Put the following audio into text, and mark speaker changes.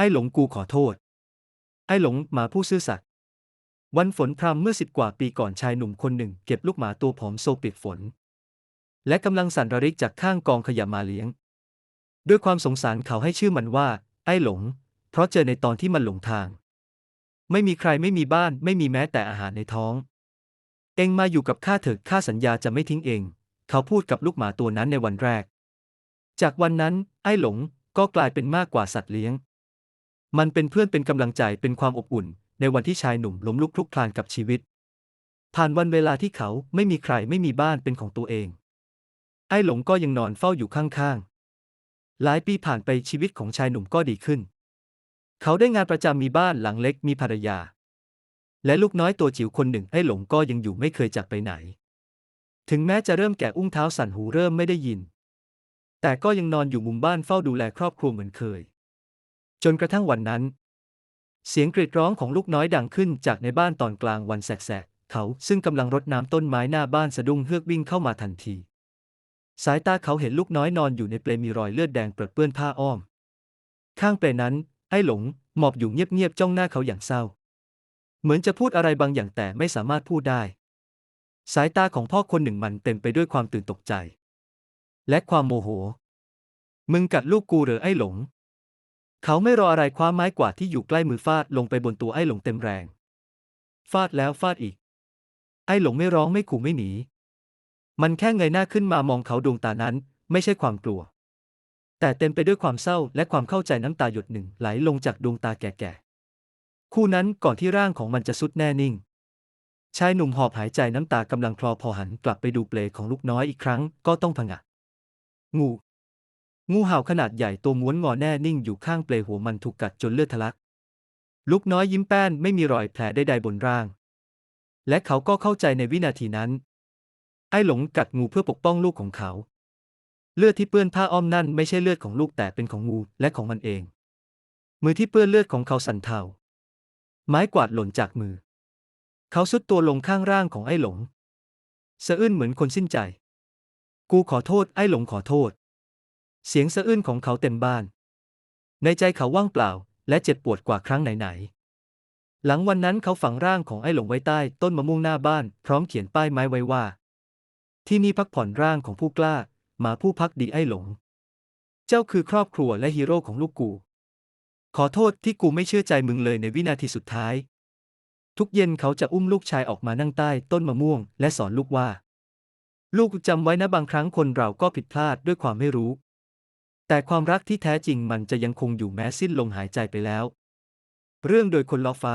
Speaker 1: ไอ้หลงกูขอโทษ ไอ้หลงหมาผู้ซื่อสัตย์วันฝนพรำเมื่อสิบกว่าปีก่อนชายหนุ่มคนหนึ่ง เก็บลูกหมาตัวผอมโซเปียกฝน และกำลังสั่นระริกจากข้างกองขยะมาเลี้ยง ด้วยความสงสารเขาให้ชื่อมันว่า ไอ้หลง เพราะเจอในตอนที่มันหลงทาง ไม่มีใครไม่มีบ้านไม่มีแม้แต่อาหารในท้อง เองมาอยู่กับข้าเถิดข้าสัญญาจะไม่ทิ้งเอง เขาพูดกับลูกหมาตัวนั้นในวันแรก จากวันนั้น ไอ้หลงก็กลายเป็นมากกว่าสัตว์เลี้ยง มันเป็นเพื่อนเป็นกำลังใจเป็นความอบอุ่น ในวันที่ชายหนุ่มล้มลุกคลุกคลานกับชีวิต ผ่านวันเวลาที่เขาไม่มีใครไม่มีบ้านเป็นของตัวเอง ไอ้หลงก็ยังนอนเฝ้าอยู่ข้างๆ หลายปีผ่านไปชีวิตของชายหนุ่มก็ดีขึ้น เขาได้งานประจำมีบ้านหลังเล็กมีภรรยา และลูกน้อยตัวจิ๋วคนหนึ่งไอ้หลงก็ยังอยู่ไม่เคยจากไปไหน ถึงแม้จะเริ่มแก่อุ้งเท้าสั่นหูเริ่มไม่ได้ยิน แต่ก็ยังนอนอยู่มุมบ้านเฝ้าดูแลครอบครัวเหมือนเคย จนกระทั่งวันนั้น เสียงกรีดร้องของลูกน้อยดังขึ้นจากในบ้านตอนกลางวันแสกๆเขาซึ่งกำลังรดน้ำต้นไม้หน้าบ้านสะดุ้งเฮือกวิ่งเข้ามาทันที สายตาเขาเห็นลูกน้อยนอนอยู่ในเปลมีรอยเลือดแดงเปื้อนผ้าอ้อม ข้างเปลนั้น ไอ้หลงหมอบอยู่เงียบๆจ้องหน้าเขาอย่างเศร้า เหมือนจะพูดอะไรบางอย่างแต่ไม่สามารถพูดได้ สายตาของพ่อคนหนึ่งมันเต็มไปด้วยความตื่นตกใจ และความโมโห มึงกัดลูกกูหรือไอ้หลง เขาไม่รออะไรคว้าไม้กวาดที่อยู่ใกล้มือฟาดลงไปบนตัวไอ้หลงเต็มแรง ฟาดแล้วฟาดอีก ไอ้หลงไม่ร้องไม่ขู่ไม่หนี มันแค่เงยหน้าขึ้นมามองเขาดวงตานั้น ไม่ใช่ความกลัว แต่เต็มไปด้วยความเศร้าและความเข้าใจน้ำตาหยดหนึ่งไหลลงจากดวงตาแก่ๆ คู่นั้นก่อนที่ร่างของมันจะสุดแน่นิ่ง ชายหนุ่มหอบหายใจน้ำตากำลังคลอพอหันกลับไปดูเปลของลูกน้อยอีกครั้งก็ต้องผงะ งู งูเห่าขนาดใหญ่ตัวม้วนงอแน่นิ่งอยู่ข้างเปลหัวมันถูกกัดจนเลือดทะลัก ลูกน้อยยิ้มแป้นไม่มีรอยแผลใดๆบนร่าง และเขาก็เข้าใจในวินาทีนั้น ไอ้หลงกัดงูเพื่อปกป้องลูกของเขา เลือดที่เปื้อนผ้าอ้อมนั่นไม่ใช่เลือดของลูกแต่เป็นของงูและของมันเอง มือที่เปื้อนเลือดของเขาสั่นเทา ไม้กวาดหล่นจากมือ เขาสุดตัวลงข้างร่างของไอ้หลงสะอื้นเหมือนคนสิ้นใจ กูขอโทษไอ้หลงขอโทษ เสียงสะอื้นของเขาเต็มบ้าน ในใจเขาว่างเปล่า และเจ็บปวดกว่าครั้งไหนๆ หลังวันนั้นเขาฝังร่างของไอ้หลงไว้ใต้ต้นมะม่วงหน้าบ้าน พร้อมเขียนป้ายไม้ไว้ว่า ที่นี่พักผ่อนร่างของผู้กล้า มาผู้พักดีไอ้หลง เจ้าคือครอบครัวและฮีโร่ของลูกกู ขอโทษที่กูไม่เชื่อใจมึงเลยในวินาทีสุดท้าย ทุกเย็นเขาจะอุ้มลูกชายออกมานั่งใต้ต้นมะม่วง และสอนลูกว่า ลูกจำไว้นะบางครั้งคนเราก็ผิดพลาดด้วยความไม่รู้ แต่ความรักที่แท้จริงมันจะยังคงอยู่แม้สิ้นลมหายใจไปแล้ว เรื่องโดยคนล้อฟ้า